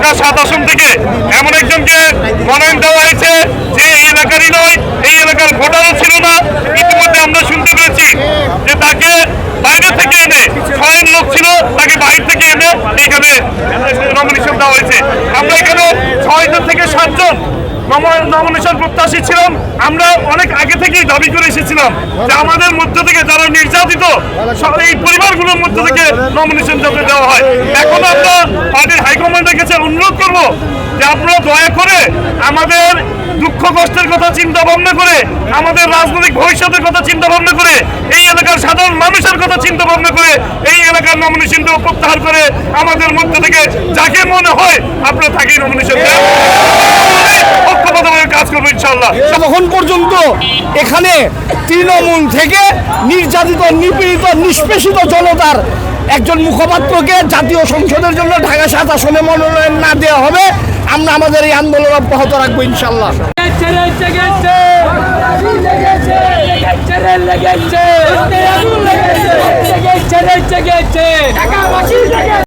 ঢাকা সাত আসন থেকে এমন একজনকে মনোনয়ন দেওয়া হয়েছে যে এই এলাকারই নয়, এই এলাকার ভোটারও ছিল না। ইতিমধ্যে আমরা শুনতে পেরেছি যে তাকে বাইরে থেকে এনে ছয়ের লোক ছিল, তাকে বাইরে থেকে এনে এইখানে নমিনেশন দেওয়া হয়েছে। আমরা এখানে ছয়জন থেকে সাতজন নমিনেশন প্রত্যাশী ছিলাম। আমরা অনেক আগে থেকেই দাবি করে এসেছিলাম যে আমাদের মধ্য থেকে যারা নির্যাতিত এই পরিবারগুলোর মধ্য থেকে নমিনেশন যাতে দেওয়া হয়। এখন আমরা পার্টির হাইকমান্ডের কাছে যে আপনারা দয়া করে আমাদের দুঃখ কষ্টের কথা, চিন্তা ভাবনা করে, আমাদের রাজনৈতিক ভবিষ্যতের কথা চিন্তা ভাবনা করে, এই এলাকার সাধারণ মানুষের কথা চিন্তা ভাবনা করে, এই এলাকার প্রত্যাহার করে আমাদের মধ্যে থেকে যাকে মনে হয় আপনারা তাকেই এখানে তৃণমূল থেকে নির্যাতিত, নিপীড়িত, নিষ্পেষিত জনতার একজন মুখপাত্রকে জাতীয় সংসদের জন্য ঢাকা সাত আসনে মনোনয়ন না দেওয়া হবে, আমরা আমাদের এই আন্দোলন অব্যাহত রাখব ইনশাল্লাহ